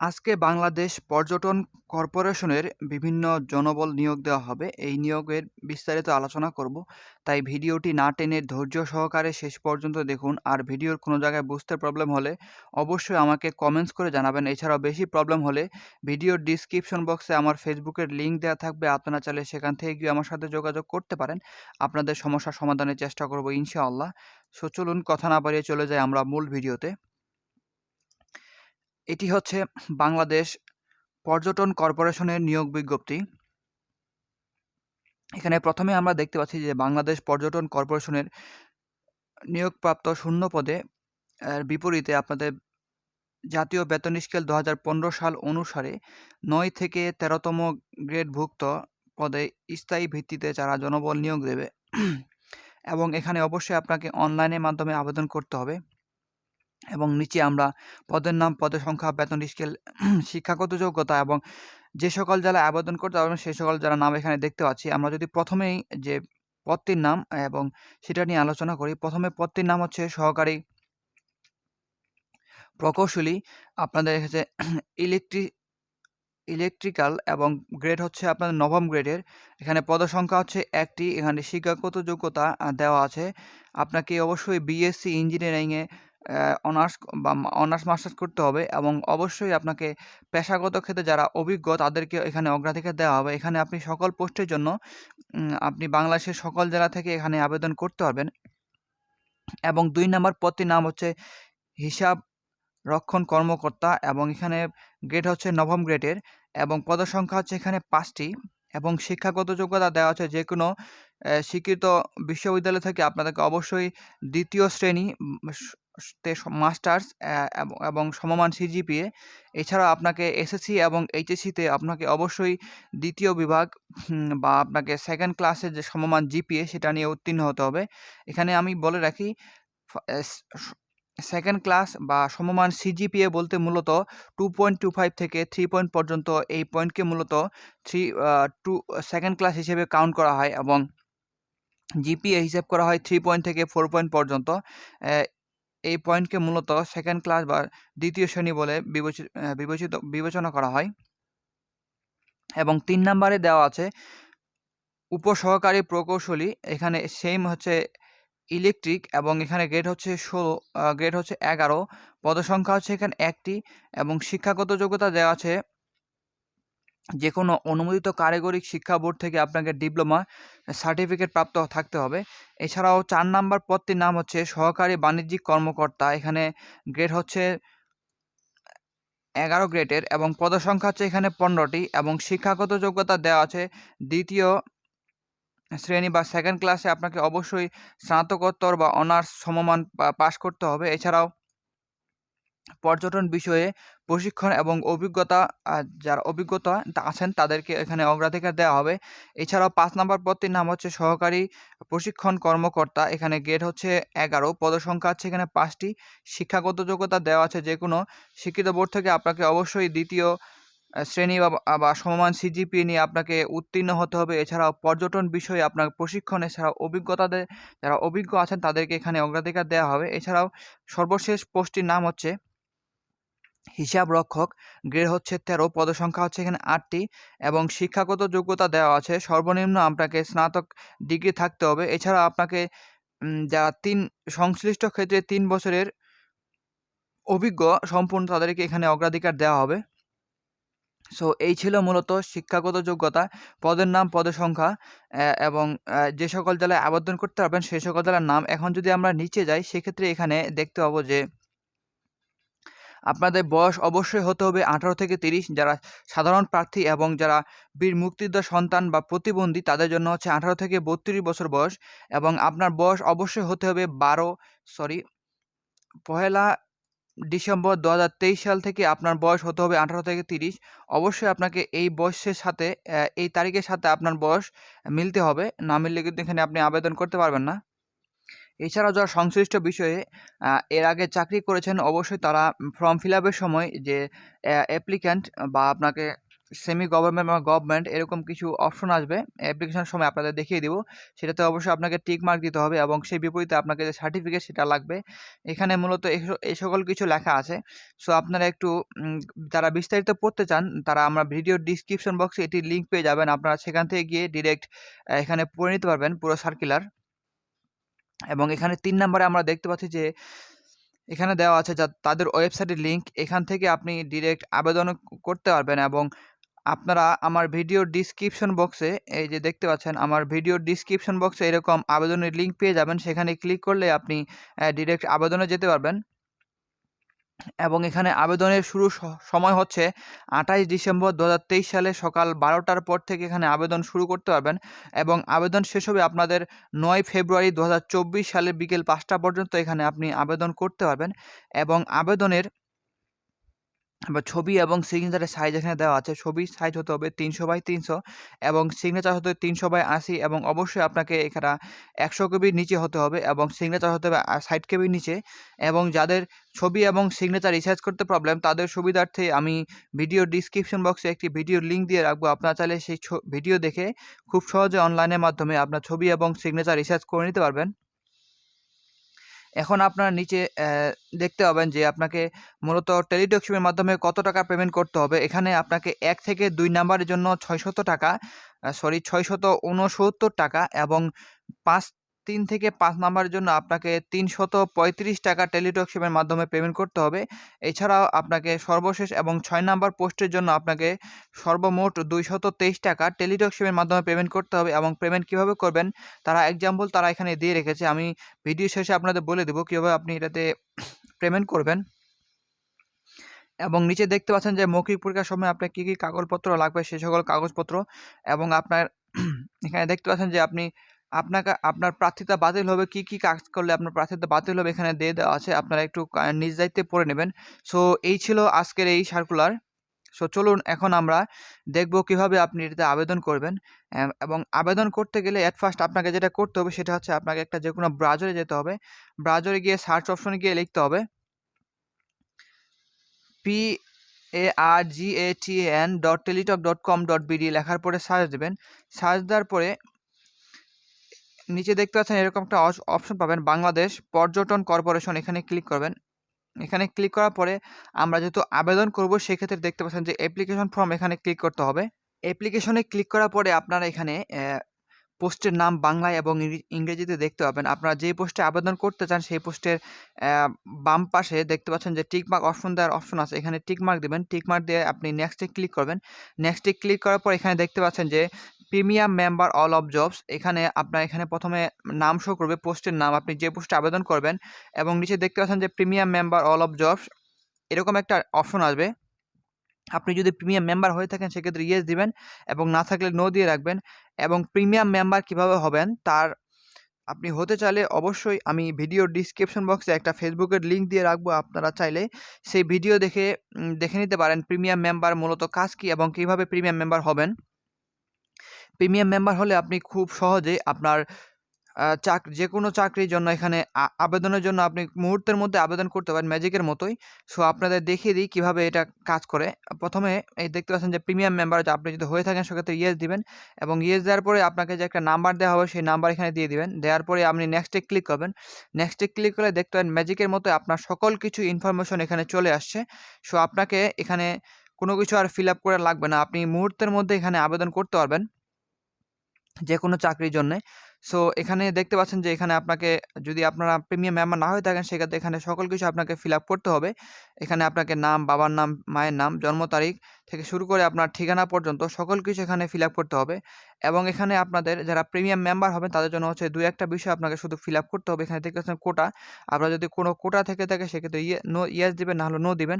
আজকে বাংলাদেশ পর্যটন কর্পোরেশনের বিভিন্ন জনবল নিয়োগ দেওয়া হবে। এই নিয়োগের বিস্তারিত আলোচনা করব। তাই ভিডিওটি না টেনে ধৈর্য সহকারে শেষ পর্যন্ত দেখুন। আর ভিডিওর কোনো জায়গায় বুঝতে প্রবলেম হলে অবশ্যই আমাকে কমেন্টস করে জানাবেন। এছাড়াও বেশি প্রবলেম হলে ভিডিওর ডিসক্রিপশন বক্সে আমার ফেসবুকের লিঙ্ক দেওয়া থাকবে। আপনারা চাইলে সেখান থেকে গিয়ে আমার সাথে যোগাযোগ করতে পারেন। আপনাদের সমস্যার সমাধানের চেষ্টা করব ইনশাআল্লাহ। সো চলুন কথা না বাড়িয়ে চলে যাই আমরা মূল ভিডিওতে। এটি হচ্ছে বাংলাদেশ পর্যটন কর্পোরেশনের নিয়োগ বিজ্ঞপ্তি। এখানে প্রথমে আমরা দেখতে পাচ্ছি যে বাংলাদেশ পর্যটন কর্পোরেশনের নিয়োগপ্রাপ্ত শূন্য পদে বিপরীতে আপনাদের জাতীয় বেতন স্কেল দু হাজার পনেরো সাল অনুসারে নয় থেকে তেরোতম গ্রেডভুক্ত পদে স্থায়ী ভিত্তিতে যারা জনবল নিয়োগ দেবে। এবং এখানে অবশ্যই আপনাকে অনলাইনের মাধ্যমে আবেদন করতে হবে। এবং নিচে আমরা পদের নাম, পদের সংখ্যা, বেতন, স্কেল, শিক্ষাগত যোগ্যতা এবং যে সকল জেলায় আবেদন করতে পারবেন, সেই সকল যারা নাম এখানে দেখতে পাচ্ছি, আমরা যদি প্রথমেই যে পদটির নাম এবং সেটা নিয়ে আলোচনা করি, প্রথমে পদটির নাম হচ্ছে সহকারী প্রকৌশলী। আপনাদের এসেছে ইলেকট্রি, ইলেকট্রিক্যাল এবং গ্রেড হচ্ছে আপনাদের নবম গ্রেডের। এখানে পদসংখ্যা হচ্ছে একটি, এখানে শিক্ষাগত যোগ্যতা দেওয়া আছে। আপনাকে অবশ্যই বিএসসি ইঞ্জিনিয়ারিংয়ে অনার্স বা অনার্স মাস্টার্স করতে হবে এবং অবশ্যই আপনাকে পেশাগত ক্ষেত্রে যারা অভিজ্ঞ তাদেরকে এখানে অগ্রাধিকার দেওয়া হবে। এখানে আপনি সকল পোস্টের জন্য আপনি বাংলাদেশের সকল জেলা থেকে এখানে আবেদন করতে পারবেন। এবং দুই নম্বর পদটির নাম হচ্ছে হিসাব রক্ষণ কর্মকর্তা এবং এখানে গ্রেড হচ্ছে নবম গ্রেডের এবং পদসংখ্যা হচ্ছে এখানে পাঁচটি এবং শিক্ষাগত যোগ্যতা দেওয়া হচ্ছে যে কোনো স্বীকৃত বিশ্ববিদ্যালয় থেকে আপনাদেরকে অবশ্যই দ্বিতীয় শ্রেণি তে মাস্টার্স এবং সমমান সিজিপিএ এছাড়া আপনাকে এসএসসি এবং এইচএসসিতে আপনাকে অবশ্যই দ্বিতীয় বিভাগ বা আপনাকে সেকেন্ড ক্লাসের যে সমমান জিপিএ সেটা নিয়ে উত্তীর্ণ হতে হবে। এখানে আমি বলে রাখি সেকেন্ড ক্লাস বা সমমান সিজিপিএ বলতে মূলত টু পয়েন্ট টু ফাইভ থেকে থ্রি পয়েন্ট পর্যন্ত এই পয়েন্টকে মূলত থ্রি টু সেকেন্ড ক্লাস হিসেবে কাউন্ট করা হয় এবং জিপিএ হিসাব করা হয় থ্রি পয়েন্ট থেকে ফোর পয়েন্ট পর্যন্ত। এই পয়েন্টকে মূলত সেকেন্ড ক্লাস বা দ্বিতীয় শ্রেণি বলে বিবেচিত, বিবেচনা করা হয়। এবং তিন নম্বরে দেওয়া আছে, উপসহকারী প্রকৌশলী, এখানে সেম হচ্ছে ইলেকট্রিক এবং এখানে গ্রেড হচ্ছে ষোলো গ্রেড হচ্ছে এগারো, পদসংখ্যা হচ্ছে এখানে একটি এবং শিক্ষাগত যোগ্যতা দেওয়া আছে যে কোনো অনুমোদিত কারিগরি শিক্ষা বোর্ড থেকে আপনাকে ডিপ্লোমা, সার্টিফিকেট প্রাপ্ত থাকতে হবে। এছাড়াও চার নাম্বার পদটির নাম হচ্ছে সহকারী বাণিজ্যিক কর্মকর্তা। এখানে গ্রেড হচ্ছে এগারো গ্রেডের এবং পদসংখ্যা হচ্ছে এখানে পনেরোটি এবং শিক্ষাগত যোগ্যতা দেওয়া আছে দ্বিতীয় শ্রেণি বা সেকেন্ড ক্লাসে আপনাকে অবশ্যই স্নাতকোত্তর বা অনার্স সমমান পাশ করতে হবে। এছাড়াও পর্যটন বিষয়ে প্রশিক্ষণ এবং অভিজ্ঞতা যারা অভিজ্ঞতা আছেন তাদেরকে এখানে অগ্রাধিকার দেওয়া হবে। এছাড়াও পাঁচ নম্বর পদটির নাম হচ্ছে সহকারী প্রশিক্ষণ কর্মকর্তা। এখানে গ্রেড হচ্ছে এগারো, পদসংখ্যা আছে এখানে পাঁচটি। শিক্ষাগত যোগ্যতা দেওয়া আছে যে কোনো শিক্ষিত বোর্ড থেকে আপনাকে অবশ্যই দ্বিতীয় শ্রেণি বা বা সমমান সিজিপি নিয়ে আপনাকে উত্তীর্ণ হতে হবে। এছাড়াও পর্যটন বিষয়ে আপনার প্রশিক্ষণ, এছাড়াও অভিজ্ঞতাদের যারা অভিজ্ঞ আছেন তাদেরকে এখানে অগ্রাধিকার দেওয়া হবে। এছাড়াও সর্বশেষ পোস্টটির নাম হচ্ছে হিসাব রক্ষক গ্রেড হচ্ছে তেরো, পদসংখ্যা হচ্ছে এখানে আটটি এবং শিক্ষাগত যোগ্যতা দেওয়া আছে। সর্বনিম্ন আপনাকে স্নাতক ডিগ্রি থাকতে হবে। এছাড়া আপনাকে যারা তিন, সংশ্লিষ্ট ক্ষেত্রে তিন বছরের অভিজ্ঞ সম্পূর্ণ তাদেরকে এখানে অগ্রাধিকার দেওয়া হবে। সো এই ছিল মূলত শিক্ষাগত যোগ্যতা, পদের নাম, পদের সংখ্যা এবং যে সকল জেলায় আবেদন করতে পারবেন সেই সকল জেলার নাম। এখন যদি আমরা নিচে যাই, সেক্ষেত্রে এখানে দেখতে পাবো যে আপনাদের বয়স অবশ্যই হতে হবে আঠারো থেকে তিরিশ। যারা সাধারণ প্রার্থী এবং যারা বীর মুক্তিযোদ্ধা সন্তান বা প্রতিবন্ধী, তাদের জন্য হচ্ছে আঠারো থেকে বত্রিশ বছর বয়স এবং আপনার বয়স অবশ্যই হতে হবে বারো, সরি, পহেলা ডিসেম্বর দু হাজার তেইশ সাল থেকে আপনার বয়স হতে হবে আঠারো থেকে তিরিশ। অবশ্যই আপনাকে এই বয়সের সাথে এই তারিখের সাথে আপনার বয়স মিলতে হবে। না মিললে কিন্তু এখানে আপনি আবেদন করতে পারবেন না। এছাড়াও যারা সংশ্লিষ্ট বিষয়ে এর আগে চাকরি করেছেন, অবশ্যই তারা ফর্ম ফিল আপের সময় যে অ্যাপ্লিক্যান্ট বা আপনাকে সেমি গভর্নমেন্ট বা গভর্নমেন্ট এরকম কিছু অপশন আসবে অ্যাপ্লিকেশনের সময় আপনাদের দেখিয়ে দিব। সেটাতে অবশ্যই আপনাকে টিক মার্ক দিতে হবে এবং সেই বিপরীতে আপনাকে যে সার্টিফিকেট সেটা লাগবে। এখানে মূলত এই- সকল কিছু লেখা আছে। সো আপনারা একটু যারা বিস্তারিত পড়তে চান, তারা আমরা ভিডিও ডিসক্রিপশন বক্সে এটির লিঙ্ক পেয়ে যাবেন। আপনারা সেখান থেকে গিয়ে ডিরেক্ট এখানে পড়ে নিতে পারবেন পুরো সার্কুলার। এবং এখানে তিন নম্বরে আমরা দেখতে পাচ্ছি যে, এখানে দেওয়া আছে যা, তাদের ওয়েবসাইটের লিঙ্ক এখান থেকে আপনি ডিরেক্ট আবেদন করতে পারবেন এবং আপনারা আমার ভিডিও ডিসক্রিপশন বক্সে এই যে দেখতে পাচ্ছেন, আমার ভিডিও ডিসক্রিপশন বক্সে এরকম আবেদনের লিঙ্ক পেয়ে যাবেন। সেখানে ক্লিক করলে আপনি ডিরেক্ট আবেদনে যেতে পারবেন। এবং এখানে আবেদনের শুরু সময় হচ্ছে আঠাইশ ডিসেম্বর দু হাজার তেইশ সালে সকাল বারোটার পর থেকে এখানে আবেদন শুরু করতে পারবেন এবং আবেদন শেষ হবে আপনাদের নয় ফেব্রুয়ারি দু হাজার চব্বিশ সালে বিকেল পাঁচটা পর্যন্ত এখানে আপনি আবেদন করতে পারবেন এবং আবেদনের বা ছবি এবং সিগনেচারের সাইজ এখানে দেওয়া আছে। ছবির সাইজ হতে হবে তিনশো বাই তিনশো এবং সিগনেচার হতে হবে তিনশো বাই আশি এবং অবশ্যই আপনাকে এখানে একশো কেবির নিচে হতে হবে এবং সিগনেচার হতে হবে ষাট কেবির নিচে এবং যাদের ছবি এবং সিগনেচার রিসার্চ করতে প্রবলেম তাদের সুবিধার্থে আমি ভিডিও ডিসক্রিপশন বক্সে একটি ভিডিও লিঙ্ক দিয়ে রাখব। আপনারা চাইলে সেই ভিডিও দেখে খুব সহজে অনলাইনের মাধ্যমে আপনার ছবি এবং সিগনেচার রিসার্চ করে নিতে পারবেন। এখন আপনার নিচে দেখতে পাবেন যে আপনাকে মূলত টেলিটকশিপের মাধ্যমে কত টাকা পেমেন্ট করতে হবে। এখানে আপনাকে এক থেকে দুই নাম্বারের জন্য ছয়শত টাকা সরি ছয়শত উনসত্তর টাকা এবং পাঁচ তিন থেকে পাঁচ নাম্বারের জন্য আপনাকে তিনশত পঁয়ত্রিশ টাকা টেলিটক টেলিটকশিপের মাধ্যমে পেমেন্ট করতে হবে। এছাড়াও আপনাকে সর্বশেষ এবং ছয় নাম্বার পোস্টের জন্য আপনাকে সর্বমোট দুইশত তেইশ টাকা টেলিটকশিপের মাধ্যমে পেমেন্ট করতে হবে এবং পেমেন্ট কীভাবে করবেন, তারা এক্সাম্পল তারা এখানে দিয়ে রেখেছে। আমি ভিডিও শেষে আপনাদের বলে দেবো কীভাবে আপনি এটাতে পেমেন্ট করবেন। এবং নিচে দেখতে পাচ্ছেন যে মৌখিক পরীক্ষার সময় আপনার কী কী কাগজপত্র লাগবে, সে সকল কাগজপত্র এবং আপনার এখানে দেখতে পাচ্ছেন যে আপনি আপনাকে, আপনার প্রার্থিতা বাতিল হবে, কি কি কাজ করলে আপনার প্রার্থিতা বাতিল হবে এখানে দিয়ে দেওয়া আছে, আপনারা একটু নিজ দায়িত্বে পড়ে নেবেন। সো এই ছিল আজকের এই সার্কুলার সো চলুন এখন আমরা দেখব কীভাবে আপনি এটাতে আবেদন করবেন। এবং আবেদন করতে গেলে অ্যাট ফার্স্ট আপনাকে যেটা করতে হবে সেটা হচ্ছে আপনাকে একটা যে কোনো ব্রাউজারে যেতে হবে। ব্রাউজারে গিয়ে সার্চ অপশনে গিয়ে লিখতে হবে P A R G A T N dot Teletalk dot com dot BD লেখার পরে সার্চ দেবেন। সার্চ দেওয়ার পরে নিচে দেখতে পাচ্ছেন এরকম একটা অপশন পাবেন বাংলাদেশ পর্যটন কর্পোরেশন। এখানে ক্লিক করবেন। এখানে ক্লিক করার পরে আমরা যেহেতু আবেদন করব, সেক্ষেত্রে দেখতে পাচ্ছেন যে অ্যাপ্লিকেশন ফর্ম এখানে ক্লিক করতে হবে। অ্যাপ্লিকেশনে ক্লিক করার পরে আপনারা এখানে পোস্টের নাম বাংলায় এবং ইংরেজিতে দেখতে পাবেন। আপনারা যে পোস্টে আবেদন করতে চান, সেই পোস্টের বাম পাশে দেখতে পাচ্ছেন যে টিকমার্ক অপশন দেওয়ার অপশন আছে। এখানে টিকমার্ক দেবেন। টিক মার্ক দিয়ে আপনি নেক্সটে ক্লিক করবেন। নেক্সটে ক্লিক করার পর এখানে দেখতে পাচ্ছেন যে premium member all of jobs, এখানে আপনার এখানে প্রথমে নাম শো করবে পোস্টের নাম, আপনি যে পোস্টে আবেদন করবেন এবং নিচে দেখতে পাচ্ছেন যে premium member all of jobs, এরকম একটা অপশন আসবে। আপনি যদি প্রিমিয়াম মেম্বার হয়ে থাকেন, সেক্ষেত্রে ইয়েস দিবেন এবং না থাকলে নো দিয়ে রাখবেন এবং প্রিমিয়াম মেম্বার কীভাবে হবেন, তার আপনি হতে চাইলে অবশ্যই আমি ভিডিও ডিসক্রিপশন বক্সে একটা ফেসবুকের লিঙ্ক দিয়ে রাখব, আপনারা চাইলে সেই ভিডিও দেখে দেখে নিতে পারেন প্রিমিয়াম মেম্বার মূলত কাজ কী এবং কীভাবে প্রিমিয়াম মেম্বার হবেন। প্রিমিয়াম মেম্বার হলে আপনি খুব সহজে আপনার চাক যে কোনো চাকরির জন্য এখানে আবেদনের জন্য আপনি মুহূর্তের মধ্যে আবেদন করতে পারেন, ম্যাজিকের মতোই। সো, আপনাদের দেখিয়ে দিই কীভাবে এটা কাজ করে। প্রথমে এই দেখতে পাচ্ছেন যে প্রিমিয়াম মেম্বার আপনি যদি হয়ে থাকেন সেক্ষেত্রে ইয়েস দিবেন এবং ইয়েস দেওয়ার পরে আপনাকে যে একটা নাম্বার দেওয়া হবে সেই নাম্বার এখানে দিয়ে দিবেন। দেওয়ার পরে আপনি নেক্সটে ক্লিক করবেন। নেক্সটে ক্লিক করলে দেখতে পাবেন ম্যাজিকের মতো আপনার সকল কিছু ইনফরমেশন এখানে চলে আসছে। সো, আপনাকে এখানে কোনো কিছু আর ফিল আপ করে লাগবে না। আপনি মুহূর্তের মধ্যে এখানে আবেদন করতে পারবেন। যে কোনো চাকরির জন্যে। সো এখানে দেখতে পাচ্ছেন যে, এখানে আপনাকে যদি আপনারা প্রিমিয়াম মেম্বার না হয়ে থাকেন, সেক্ষেত্রে এখানে সকল কিছু আপনাকে ফিল করতে হবে। এখানে আপনাকে নাম, বাবার নাম, মায়ের নাম, জন্ম তারিখ থেকে শুরু করে আপনার ঠিকানা পর্যন্ত সকল কিছু এখানে ফিল করতে হবে। এবং এখানে আপনাদের যারা প্রিমিয়াম মেম্বার হবেন, তাদের জন্য হচ্ছে দুই একটা বিষয় আপনাকে শুধু ফিল করতে হবে। এখানে দেখতে পাচ্ছেন কোটা। আপনারা যদি কোনো কোটা থেকে থাকে, সেক্ষেত্রে ইয়ে নো ইয়েস দিবেন, না হলে নো দিবেন।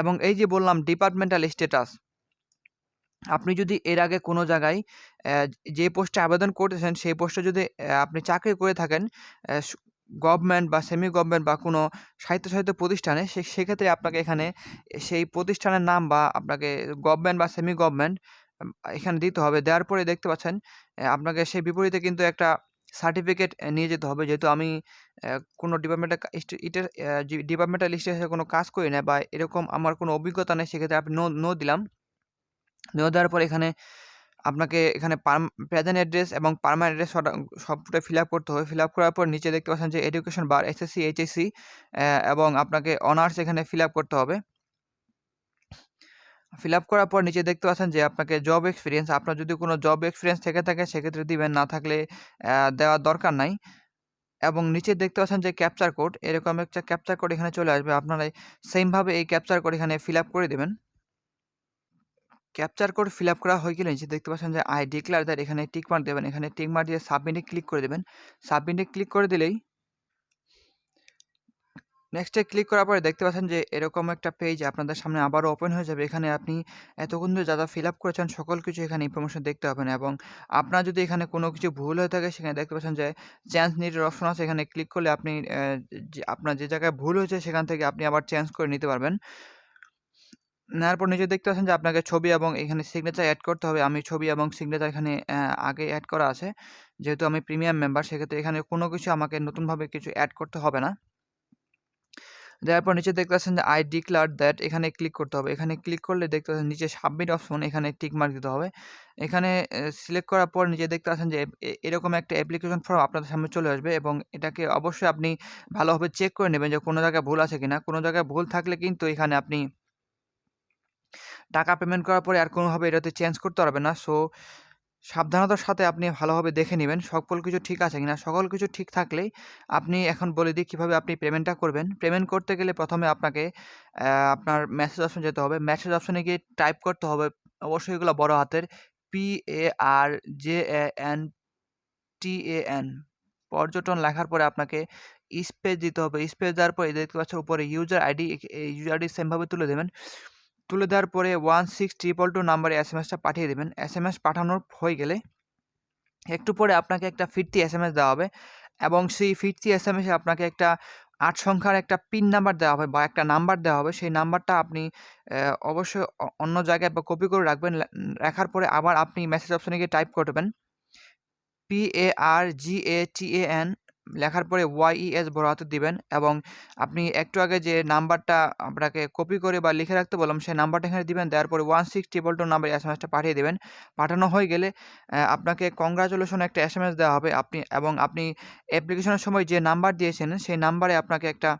এবং এই যে বললাম ডিপার্টমেন্টাল স্ট্যাটাস আপনি যদি এর আগে কোনো জায়গায় যে পোস্টে আবেদন করতেছেন, সেই পোস্টে যদি আপনি চাকরি করে থাকেন গভর্নমেন্ট বা সেমি গভর্নমেন্ট বা কোনো স্বায়ত্তশাসিত প্রতিষ্ঠানে, সে, সেক্ষেত্রে আপনাকে এখানে সেই প্রতিষ্ঠানের নাম বা আপনাকে গভর্নমেন্ট বা সেমি গভর্নমেন্ট এখানে দিতে হবে। দেওয়ার পরে দেখতে পাচ্ছেন আপনাকে সেই বিপরীতে কিন্তু একটা সার্টিফিকেট নিয়ে যেতে হবে। যেহেতু আমি কোনো ডিপার্টমেন্টাল ইটের ডিপার্টমেন্টাল স্টেশনে কোনো কাজ করি না বা এরকম আমার কোনো অভিজ্ঞতা নেই, সেক্ষেত্রে আপনি নো নো দিলাম। নো দেওয়ার পর এখানে আপনাকে এখানে প্রেজেন্ট অ্যাড্রেস এবং পারমানেন্ট অ্যাড্রেস সবটাই ফিল আপ করতে হবে। ফিল আপ করার পর নিচে দেখতে পাচ্ছেন যে এডুকেশন বার এসএসসি এইচএসসি এবং আপনাকে অনার্স এখানে ফিল আপ করতে হবে। ফিল আপ করার পর নিচে দেখতে পাচ্ছেন যে আপনাকে জব এক্সপিরিয়েন্স আপনার যদি কোনো জব এক্সপিরিয়েন্স থেকে থাকে, সেক্ষেত্রে দিবেন, না থাকলে দেওয়ার দরকার নাই। এবং নিচে দেখতে পাচ্ছেন যে ক্যাপচার কোড এরকম একটা ক্যাপচার কোড এখানে চলে আসবে। আপনারা সেমভাবে এই ক্যাপচার কোড এখানে ফিল আপ করে দেবেন। ক্যাপচার কোড ফিল আপ করা হয়ে গেলে নিচে দেখতে পাচ্ছেন যে আই ডিক্লার দ্যাট এখানে টিক মার্ক দেবেন। এখানে টিক মার্ক দিয়ে সাবমিটে ক্লিক করে দেবেন। সাবমিটে ক্লিক করে দিলেই নেক্সটে ক্লিক করার পরে দেখতে পাচ্ছেন যে এরকম একটা পেজ আপনাদের সামনে আবারও ওপেন হয়ে যাবে। এখানে আপনি এতক্ষণ ধরে যা যা ফিল আপ করেছেন সকল কিছু এখানে ইনফরমেশন দেখতে পাবেন এবং আপনার যদি এখানে কোনো কিছু ভুল হয়ে থাকে সেখানে দেখতে পাচ্ছেন যে চেঞ্জ নিডের অপশন আছে। এখানে ক্লিক করলে আপনি আপনার যে জায়গায় ভুল হয়েছে সেখান থেকে আপনি আবার চেঞ্জ করে নিতে পারবেন। নেওয়ার পর নিজে দেখতে পাচ্ছেন যে আপনাকে ছবি এবং এখানে সিগনেচার অ্যাড করতে হবে। আমি ছবি এবং সিগনেচার এখানে আগে অ্যাড করা আছে। যেহেতু আমি প্রিমিয়াম মেম্বার সেক্ষেত্রে এখানে কোনো কিছু আমাকে নতুনভাবে কিছু অ্যাড করতে হবে না। দেওয়ার পর নিচে দেখতে পাচ্ছেন যে আই ডিক্লার দ্যাট এখানে ক্লিক করতে হবে। এখানে ক্লিক করলে দেখতে পাচ্ছেন নিচে সাবমিট অপশন এখানে টিক মার্ক দিতে হবে। এখানে সিলেক্ট করার পর নিচে দেখতে পাচ্ছেন যে এরকম একটা অ্যাপ্লিকেশন ফর্ম আপনাদের সামনে চলে আসবে এবং এটাকে অবশ্যই আপনি ভালোভাবে চেক করে নেবেন যে কোনো জায়গায় ভুল আছে কিনা। কোনো জায়গায় ভুল থাকলে কিন্তু এখানে আপনি টাকা পেমেন্ট করার পরে আর কোনোভাবে এটাতে চেঞ্জ করতে পারবেন না। সো সাবধানতার সাথে আপনি ভালোভাবে দেখে নেবেন সকল কিছু ঠিক আছে কিনা। সকল কিছু ঠিক থাকলেই আপনি এখন বলে দিই কীভাবে আপনি পেমেন্টটা করবেন। পেমেন্ট করতে গেলে প্রথমে আপনাকে আপনার মেসেজ অপশন যেতে হবে। মেসেজ অপশনে গিয়ে টাইপ করতে হবে অবশ্যই এগুলো বড় হাতের। P A R J A N T A N পর্যটন লেখার পরে আপনাকে স্পেস দিতে হবে। স্পেস দেওয়ার পরে দেখতে পাচ্ছেন উপরে ইউজার আইডি ইউজার আইডি সেমভাবে তুলে দেবেন। তুলে দেওয়ার পরে ওয়ান সিক্স ট্রিপল টু নাম্বারে এস এম এসটা পাঠিয়ে দেবেন। এস এম এস পাঠানোর হয়ে গেলে একটু পরে আপনাকে একটা ফিরতি এস এম এস দেওয়া হবে এবং সেই ফিরতি এস এম এসে আপনাকে একটা আট সংখ্যার একটা পিন নাম্বার দেওয়া হবে বা একটা নাম্বার দেওয়া হবে। সেই নাম্বারটা আপনি অবশ্যই অন্য জায়গায় বা কপি করে রাখবেন। রাখার পরে আবার আপনি মেসেজ অপশনে গিয়ে টাইপ করবেন। P A R G A T A N লেখার পরে ওয়াই ই বড় হাতে দিবেন এবং আপনি একটু আগে যে নাম্বারটা আপনাকে কপি করে বা লিখে রাখতে বললাম, সেই নাম্বারটা এখানে দিবেন, দেওয়ার পরে one six triple two number S M এসটা পাঠিয়ে দেবেন। পাঠানো হয়ে গেলে আপনাকে কংগ্রাচুলেশন একটা এস এম এস দেওয়া হবে। আপনি, এবং আপনি অ্যাপ্লিকেশনের সময় যে নাম্বার দিয়েছেন, সেই নাম্বারে আপনাকে একটা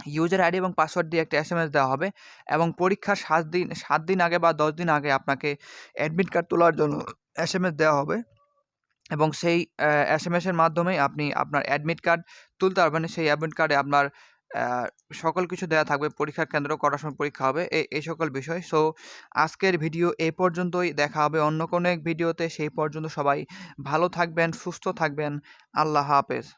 ইউজার আইডি এবং পাসওয়ার্ড দিয়ে একটা এস এম এস দেওয়া হবে এবং পরীক্ষার সাত দিন সাত দিন আগে বা দশ দিন আগে আপনাকে অ্যাডমিট কার্ড তোলার জন্য এস এম এস দেওয়া হবে। এবং সেই এস এম এসের মাধ্যমেই আপনি আপনার অ্যাডমিট কার্ড তুলতে পারবেন। সেই অ্যাডমিট কার্ডে আপনার সকল কিছু দেওয়া থাকবে। পরীক্ষার কেন্দ্র করার সময় পরীক্ষা হবে এই এই সকল বিষয়। সো, আজকের ভিডিও এই পর্যন্তই। দেখা হবে অন্য কোনো এক ভিডিওতে। সেই পর্যন্ত সবাই ভালো থাকবেন, সুস্থ থাকবেন। আল্লাহ হাফেজ।